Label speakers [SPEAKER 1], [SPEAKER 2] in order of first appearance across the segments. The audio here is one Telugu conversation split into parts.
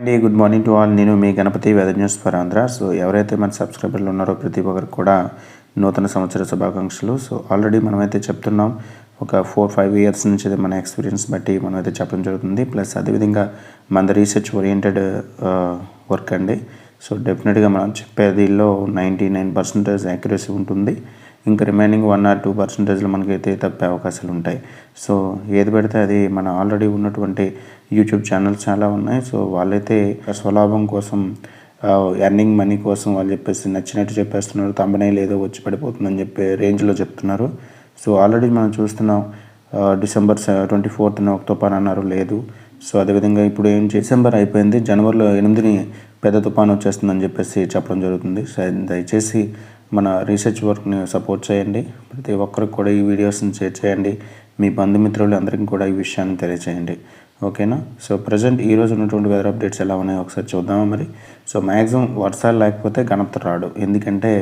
[SPEAKER 1] అండి గుడ్ మార్నింగ్ టు ఆల్ నేను మీ Ganapathi weather news for Andhra. So ఎవరైతే మన సబ్స్క్రైబర్లు ఉన్నారో ప్రతి ఒక్కరికి కూడా నూతన సంవత్సర శుభాకాంక్షలు. సో ఆల్రెడీ మనమైతే చెప్తున్నాం ఒక ఫోర్ ఫైవ్ ఇయర్స్ నుంచి అయితే మన ఎక్స్పీరియన్స్ బట్టి మనం అయితే చెప్పడం జరుగుతుంది. ప్లస్ అదేవిధంగా మన రీసెర్చ్ ఓరియంటెడ్ వర్క్ అండి. సో డెఫినెట్గా మనం చెప్పేదిలో నైంటీ నైన్ పర్సెంటేజ్ యాక్యురసీ ఉంటుంది. ఇంకా రిమైనింగ్ వన్ ఆర్ టూ పర్సెంటేజ్లో మనకైతే తప్పే అవకాశాలు ఉంటాయి. సో ఏది పెడితే అది మన ఆల్రెడీ ఉన్నటువంటి యూట్యూబ్ ఛానల్స్ చాలా ఉన్నాయి. సో వాళ్ళైతే స్వలాభం కోసం ఎర్నింగ్ మనీ కోసం వాళ్ళు చెప్పేసి నచ్చినట్టు చెప్పేస్తున్నారు. తమ్మనే లేదో వచ్చి పడిపోతుందని చెప్పే రేంజ్లో చెప్తున్నారు. సో ఆల్రెడీ మనం చూస్తున్నాం డిసెంబర్ ట్వంటీ ఫోర్త్న ఒక తుఫాన్ అన్నారు లేదు. సో అదేవిధంగా ఇప్పుడు ఏం డిసెంబర్ అయిపోయింది. జనవరిలో ఎనిమిదిని పెద్ద తుఫాన్ వచ్చేస్తుందని చెప్పేసి చెప్పడం జరుగుతుంది. సో దయచేసి మన రీసెర్చ్ వర్క్ని సపోర్ట్ చేయండి. ప్రతి ఒక్కరికి కూడా ఈ వీడియోస్ని షేర్ చేయండి. మీ బంధుమిత్రులు అందరికీ కూడా ఈ విషయాన్ని తెలియచేయండి. ఓకేనా సో ప్రజెంట్ ఈ రోజు ఉన్నటువంటి వెదర్ అప్డేట్స్ ఎలా ఉన్నాయో ఒకసారి చూద్దామా మరి? సో మ్యాక్సిమం వర్షాలు లేకపోతే గణపతి రాడు ఎందుకంటే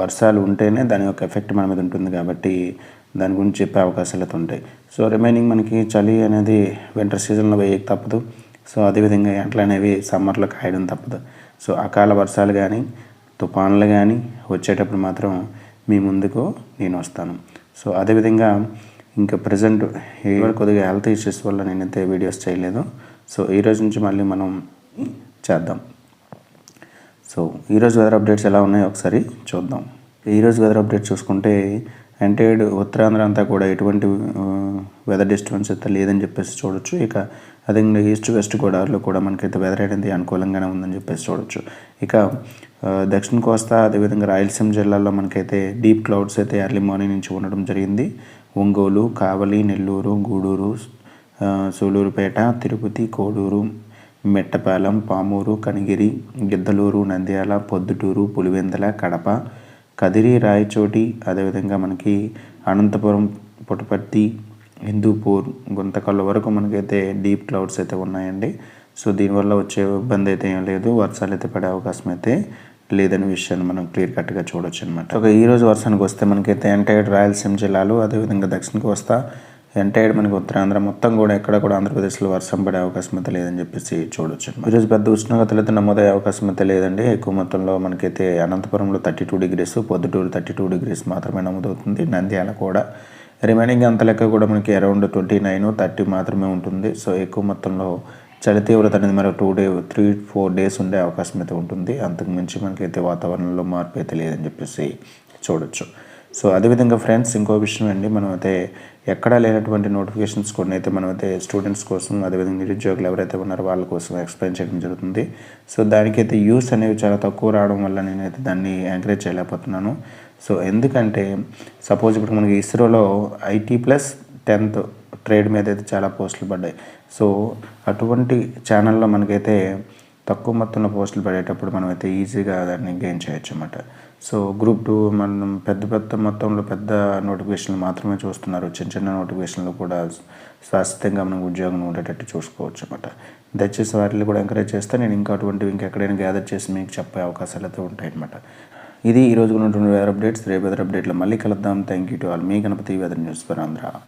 [SPEAKER 1] వర్షాలు ఉంటేనే దాని యొక్క ఎఫెక్ట్ మన మీద ఉంటుంది కాబట్టి దాని గురించి చెప్పే అవకాశాలు అయితే ఉంటాయి. సో రిమైనింగ్ మనకి చలి అనేది వింటర్ సీజన్లో వేయక తప్పదు. సో అదేవిధంగా ఎంటలు అనేవి సమ్మర్లో కాయడం తప్పదు. సో అకాల వర్షాలు కానీ తుఫాన్లు కానీ వచ్చేటప్పుడు మాత్రం మీ ముందుకు నేను వస్తాను. సో అదేవిధంగా ఇంకా ప్రజెంట్ కొద్దిగా హెల్త్ ఇష్యూస్ వల్ల నేనైతే వీడియోస్ చేయలేదు. సో ఈరోజు నుంచి మళ్ళీ మనం చేద్దాం. సో ఈరోజు వెదర్ అప్డేట్స్ ఎలా ఉన్నాయో ఒకసారి చూద్దాం. ఈరోజు వెదర్ అప్డేట్ చూసుకుంటే ఎంటైడ్ ఉత్తరాంధ్ర అంతా కూడా ఎటువంటి వెదర్ డిస్టర్బెన్స్ అయితే లేదని చెప్పేసి చూడొచ్చు. ఇక అదేవిధంగా ఈస్ట్ వెస్ట్ గోదావరిలో కూడా మనకైతే వెదర్ అనేది అనుకూలంగానే ఉందని చెప్పేసి చూడొచ్చు. ఇక దక్షిణ కోస్తా అదేవిధంగా రాయలసీమ జిల్లాలో మనకైతే డీప్ క్లౌడ్స్ అయితే ఎర్లీ మార్నింగ్ నుంచి ఉండడం జరిగింది. ఒంగోలు కావలి నెల్లూరు గూడూరు సూలూరుపేట తిరుపతి కోడూరు మెట్టపాలెం పామూరు కనిగిరి గిద్దలూరు నంద్యాల పొద్దుటూరు పులివెందల కడప కదిరి రాయచోటి అదేవిధంగా మనకి అనంతపురం పుట్టపర్తి హిందూపూర్ గుంతకల్ వరకు మనకైతే డీప్ క్లౌడ్స్ అయితే ఉన్నాయండి. సో దీనివల్ల వచ్చే ఇబ్బంది అయితే ఏం లేదు. వర్షాలు అయితే పడే అవకాశం అయితే లేదనే విషయాన్ని మనం క్లియర్ కట్గా చూడొచ్చు అనమాట ఒక ఈరోజు వర్షానికి వస్తే మనకైతే ఎంటైర్డ్ రాయలసీమ జిల్లాలు అదేవిధంగా దక్షిణకి వస్తా ఎంటైర్డ్ మనకి ఉత్తరాంధ్ర మొత్తం కూడా ఎక్కడ కూడా ఆంధ్రప్రదేశ్లో వర్షం పడే అవకాశం అయితే లేదని చెప్పేసి చూడొచ్చు ఈరోజు పెద్ద ఉష్ణోగ్రతలు అయితే నమోదయ్యే అవకాశం అయితే లేదండి. ఎక్కువ మొత్తంలో మనకైతే అనంతపురంలో thirty two degrees Proddatur thirty two degrees మాత్రమే నమోదవుతుంది. నంద్యాల కూడా రిమైనింగ్ అంత లెక్క కూడా మనకి అరౌండ్ ట్వంటీ నైన్ థర్టీ మాత్రమే ఉంటుంది. సో ఎక్కువ మొత్తంలో చలి తీవ్రత అనేది మరి today three four days ఉండే అవకాశం అయితే ఉంటుంది. అంతకుమించి మనకైతే వాతావరణంలో మార్పు అయితే లేదని చెప్పేసి చూడొచ్చు. సో అదేవిధంగా ఫ్రెండ్స్ ఇంకో విషయం అండి. మనం అయితే ఎక్కడా లేనటువంటి నోటిఫికేషన్స్ కొన్ని అయితే మనమైతే స్టూడెంట్స్ కోసం అదేవిధంగా నిరుద్యోగులు ఎవరైతే ఉన్నారో వాళ్ళ కోసం ఎక్స్ప్లెయిన్ చేయడం జరుగుతుంది. సో దానికైతే యూస్ అనేవి చాలా తక్కువ రావడం వల్ల నేనైతే దాన్ని ఎంకరేజ్ చేయలేకపోతున్నాను. సో ఎందుకంటే సపోజ్ ఇప్పుడు మనకి ఇస్రోలో ఐటీ ప్లస్ టెన్త్ ట్రేడ్ మీద అయితే చాలా పోస్టులు పడ్డాయి. సో అటువంటి ఛానల్లో మనకైతే తక్కువ మొత్తంలో పోస్టులు పడేటప్పుడు మనం అయితే ఈజీగా దాన్ని గెయిన్ చేయొచ్చు అన్నమాట. సో గ్రూప్ టూ మనం పెద్ద పెద్ద మొత్తంలో పెద్ద నోటిఫికేషన్లు మాత్రమే చూస్తున్నారు. చిన్న చిన్న నోటిఫికేషన్లు కూడా శాశ్వతంగా మనం ఉద్యోగం ఉండేటట్టు చూసుకోవచ్చు అనమాట దయచేసి వాటిని కూడా ఎంకరేజ్ చేస్తే నేను ఇంకా అటువంటివి ఇంకెక్కడైనా గ్యాదర్ చేసి మీకు చెప్పే అవకాశాలు అయితే ఉంటాయన్నమాట ఇది ఈ రోజు ఉన్నటువంటి వెదర్ అప్డేట్స్ రేపు వెదర్ అప్డేట్లో మళ్ళీ కలుద్దాం. Thank you to all me Ganapathi weather news for Andhra